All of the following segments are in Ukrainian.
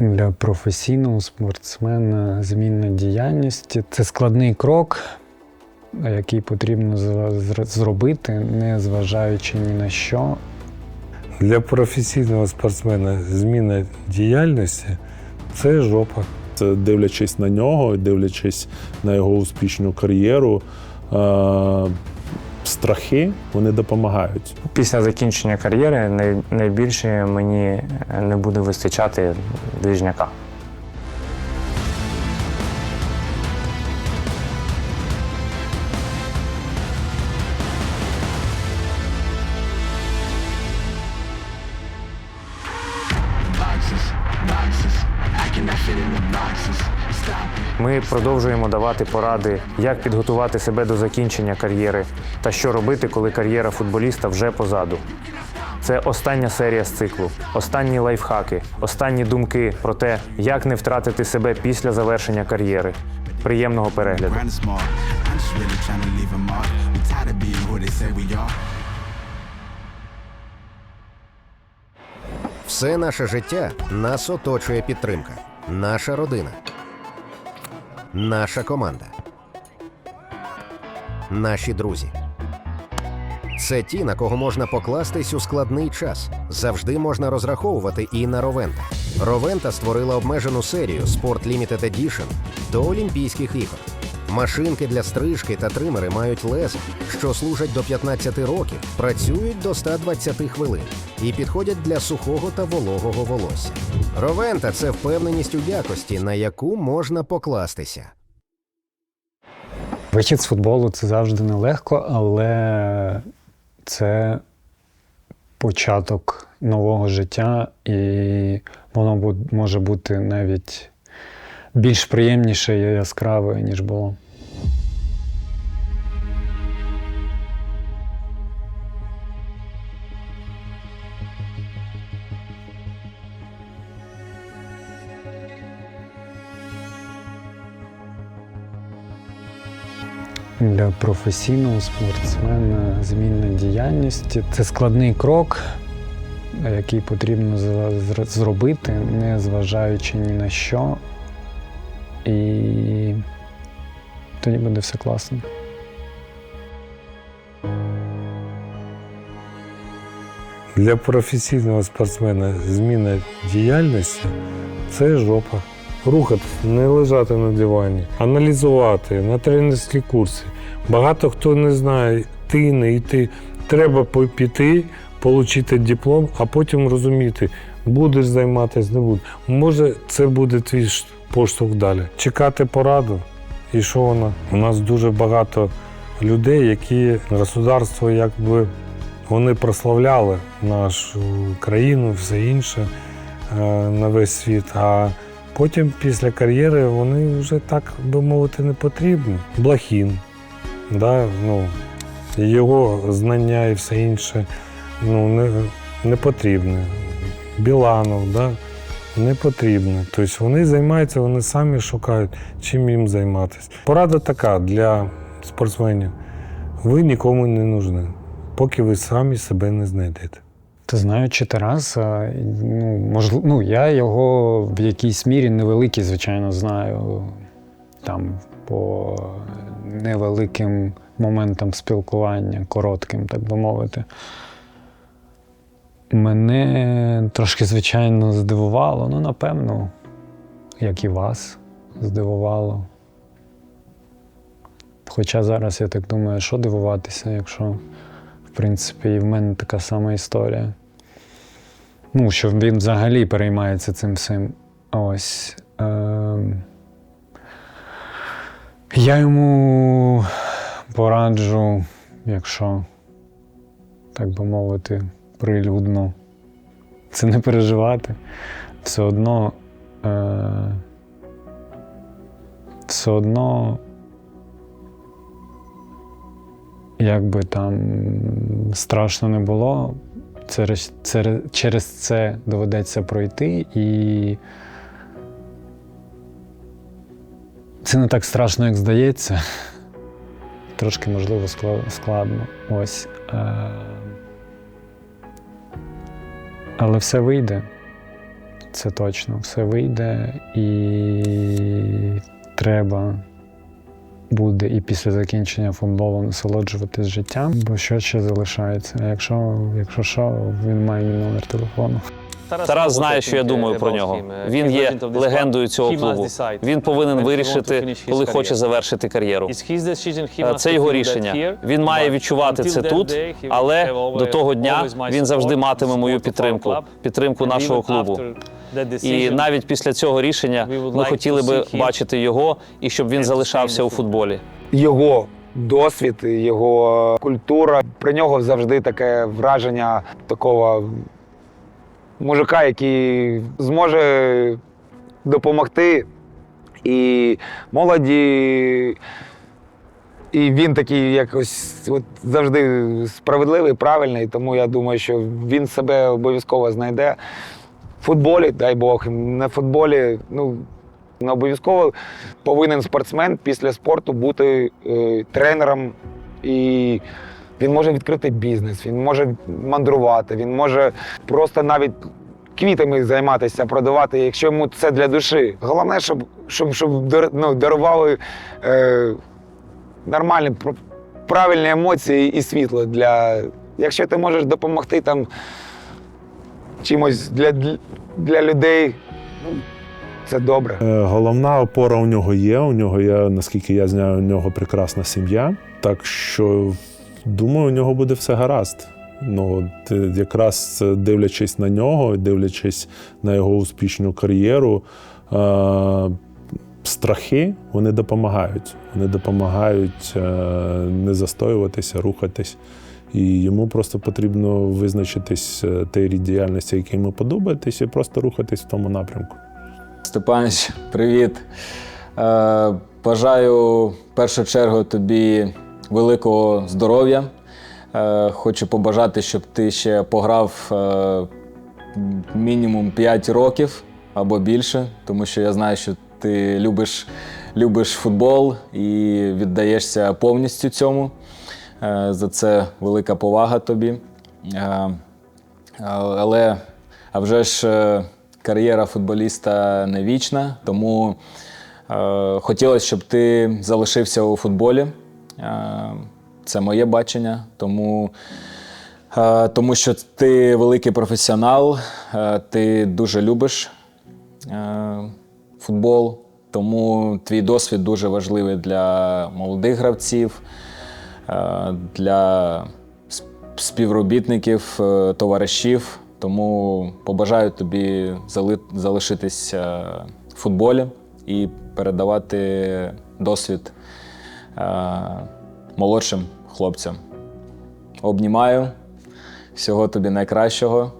Для професійного спортсмена зміна діяльності це складний крок, який потрібно зробити, не зважаючи ні на що. Для професійного спортсмена зміна діяльності це жопа. Це дивлячись на нього, дивлячись на його успішну кар'єру, страхи вони допомагають. Після закінчення кар'єри найбільше мені не буде вистачати двіжняка. Ми продовжуємо давати поради, як підготувати себе до закінчення кар'єри та що робити, коли кар'єра футболіста вже позаду. Це остання серія з циклу, останні лайфхаки, останні думки про те, як не втратити себе після завершення кар'єри. Приємного перегляду. Все наше життя нас оточує підтримка, наша родина, наша команда, наші друзі. Це ті, на кого можна покластись у складний час. Завжди можна розраховувати і на Ровента. Ровента створила обмежену серію Sport Limited Edition до Олімпійських ігор. Машинки для стрижки та тримери мають лезо, що служать до 15 років, працюють до 120 хвилин і підходять для сухого та вологого волосся. Ровента це впевненість у якості, на яку можна покластися. Вихід з футболу це завжди нелегко, але це початок нового життя, і воно може бути навіть більш приємніше і яскраве, ніж було. Для професійного спортсмена зміна діяльності це складний крок, який потрібно зробити, не зважаючи ні на що. І тоді буде все класно. Для професійного спортсмена зміна діяльності це жопа. Рухатися, не лежати на дивані, аналізувати на тренерські курси. Багато хто не знає, ти не йти. Треба піти, отримати диплом, а потім розуміти, будеш займатися, не будеш. Може, це буде твій поштовх далі. Чекати пораду. І що вона? У нас дуже багато людей, які государство якби вони прославляли нашу країну, все інше е, на весь світ. А потім, після кар'єри, вони вже так би мовити не потрібні. Блахін, да, ну, його знання і все інше ну, не, не потрібне. Біланов, да, не потрібне. Тобто вони займаються, вони самі шукають, чим їм займатися. Порада така для спортсменів. Ви нікому не нужні, поки ви самі себе не знайдете. Та знаючи Тараса, ну, можливо, ну, я його в якійсь мірі невеликій, звичайно, знаю. Там по невеликим моментам спілкування, коротким, так би мовити. Мене трошки, звичайно, здивувало, ну, напевно, як і вас здивувало. Хоча зараз я так думаю, що дивуватися, якщо, в принципі, і в мене така сама історія. Ну, що він взагалі переймається цим всім. Ось. Е- я йому пораджу, якщо, так би мовити, прилюдно це не переживати. Все одно. Е- все одно як би там страшно не було, через, через, це доведеться пройти, і це не так страшно, як здається. Трошки, можливо, складно. Ось. Е, Але все вийде. це точно все вийде і треба буде і після закінчення футболу насолоджуватись життям, бо що ще залишається. Якщо, якщо що, він має мій номер телефону. Тарас знає, що я думаю про нього. Він є легендою цього клубу. Він повинен вирішити, коли хоче завершити кар'єру. Е, Це його рішення. Він має відчувати це тут, але до того дня він завжди матиме мою підтримку, підтримку нашого клубу. І навіть після цього рішення ми хотіли би бачити його і щоб він залишався у футболі. його досвід, його культура. Про нього завжди таке враження такого мужика, який зможе допомогти і молоді. І він такий якось от завжди справедливий, правильний. Тому я думаю, що він себе обов'язково знайде. В футболі, дай Бог, на футболі, ну, не обов'язково повинен спортсмен після спорту бути е, тренером. І він може відкрити бізнес, він може мандрувати, він може просто навіть квітами займатися, продавати, якщо йому це для душі. Головне, щоб, щоб, щоб ну, дарували е, нормальні, правильні емоції і світло для. Якщо ти можеш допомогти там чимось для, для, людей, ну, це добре. Е, Головна опора у нього є. У нього є, наскільки я знаю, у нього прекрасна сім'я. Так що думаю, у нього буде все гаразд. Ну, е, якраз е, дивлячись на нього, дивлячись на його успішну кар'єру, е, страхи вони допомагають. Вони допомагають не застоюватися, рухатись. І йому просто потрібно визначитись рід діяльності, який йому подобається, і просто рухатись в тому напрямку. Степанович, привіт. Бажаю в першу чергу тобі великого здоров'я. Е, хочу побажати, щоб ти ще пограв е, мінімум 5 років або більше, тому що я знаю, що ти любиш, любиш футбол і віддаєшся повністю цьому. Е, за це велика повага тобі. Але а вже ж кар'єра футболіста не вічна, тому хотілося, щоб ти залишився у футболі. Е, це моє бачення, тому, е, тому що ти великий професіонал, е, ти дуже любиш футбол, тому твій досвід дуже важливий для молодих гравців, для співробітників, товаришів. Тому побажаю тобі зали- залишитись е, в футболі і передавати досвід молодшим хлопцям. Обнімаю. Всього тобі найкращого.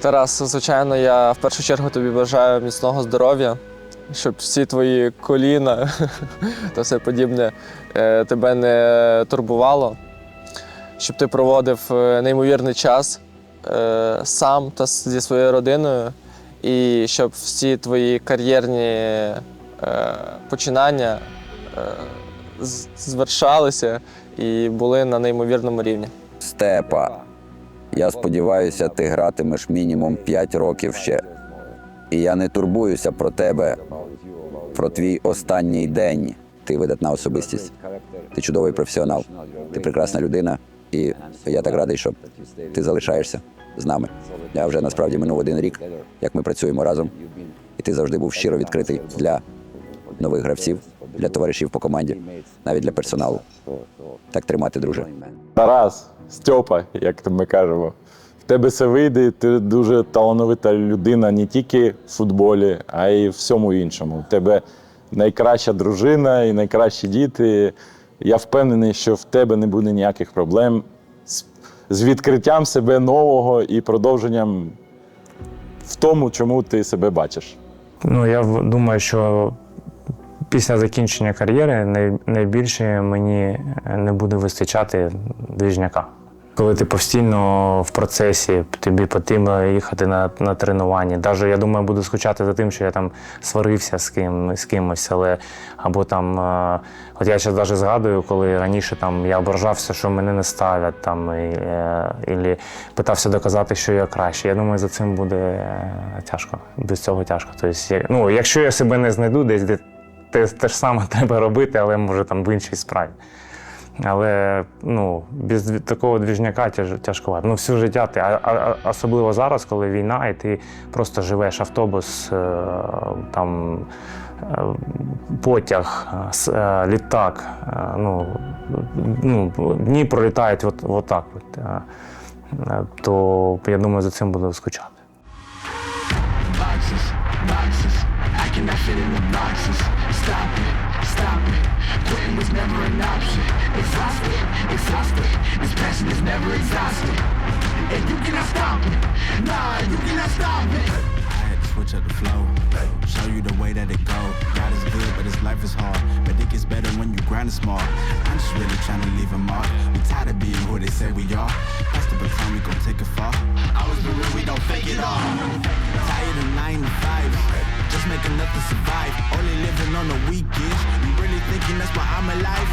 Тарас, звичайно, я в першу чергу тобі бажаю міцного здоров'я, щоб всі твої коліна та все подібне е, тебе не турбувало, щоб ти проводив е, неймовірний час е, сам та зі своєю родиною, і щоб всі твої кар'єрні е, починання е, звершалися і були на неймовірному рівні. Степа. Я сподіваюся, ти гратимеш мінімум 5 років ще. І я не турбуюся про тебе, про твій останній день. Ти видатна особистість. Ти чудовий професіонал. Ти прекрасна людина. І я так радий, що ти залишаєшся з нами. Я вже насправді минув один рік, як ми працюємо разом. І ти завжди був щиро відкритий для нових гравців, для товаришів по команді, навіть для персоналу. Так тримати, друже. Тарас, Стьопа, як ми кажемо. В тебе все вийде, ти дуже талановита людина не тільки в футболі, а й в всьому іншому. У тебе найкраща дружина і найкращі діти. Я впевнений, що в тебе не буде ніяких проблем з, з відкриттям себе нового і продовженням в тому, чому ти себе бачиш. Ну, я думаю, що після закінчення кар'єри найбільше мені не буде вистачати двіжняка. Коли ти постійно в процесі, тобі потрібно їхати на, на тренування. Навіть я думаю, буду скучати за тим, що я там сварився з ким, з кимось, але або там. е, От я ще навіть згадую, коли раніше там я ображався, що мене не ставлять, там, і, е, і питався доказати, що я краще. Я думаю, за цим буде е, тяжко. Без цього тяжко. Тобто, ну, якщо я себе не знайду десь, де те, те ж саме треба робити, але може там в іншій справі. Але ну, без такого двіжняка тяж. Ну, все життя ти, а, а, особливо зараз, коли війна, і ти просто живеш автобус, е, там, е, потяг, е, літак. Ну, ну, дні пролітають от, отак. От, то я думаю, за цим буду скучати. boxes, boxes. I cannot fit in the boxes. Stop it, stop it. Quitting was never an option. Exhausted, exhausted. This passion is never exhausted. And you cannot stop it. Nah, you cannot stop it. I had to switch up the flow. Show you the way that it go. God is good, but his life is hard. But it gets better when you grind it smart. I'm just really trying to leave a mark. We tired of being who they say we are. That's the baton, we gon' take it far. Always been real, we don't fake it all. Tired of nine to five. Just making to survive. Living on the weekends. You really thinking that's why I'm alive?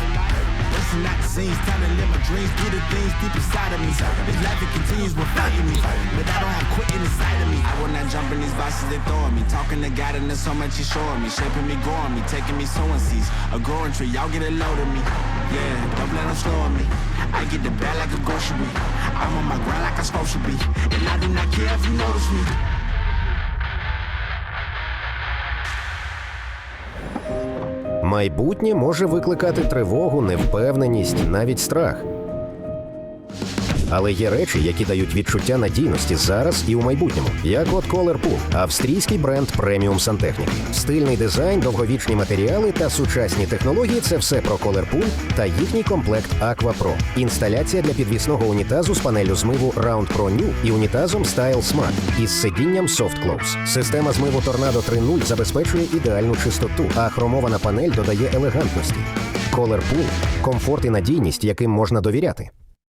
Busting out the scenes, time to live my dreams, do the things deep inside of me. This life it continues without me, but I don't have quitting inside of me. I will not jump in these boxes they throw at me. Talking to God and there's so much He's showing me, shaping me, growing me, taking me sowing seeds. A growing tree, y'all get a load of me. Yeah, don't let them slow me. I get the bag like a grocery. I'm on my grind like I'm supposed to be, and I do not care if you notice me. Майбутнє може викликати тривогу, невпевненість, навіть страх. Але є речі, які дають відчуття надійності зараз і у майбутньому, як от Color австрійський бренд преміум сантехніки. Стильний дизайн, довговічні матеріали та сучасні технології це все про Color та їхній комплект Aqua Pro. Інсталяція для підвісного унітазу з панелю змиву Round Pro New і унітазом Style Smart із сидінням Soft Close. Система змиву Tornado 3.0 забезпечує ідеальну чистоту, а хромована панель додає елегантності. Color комфорт і надійність, яким можна довіряти.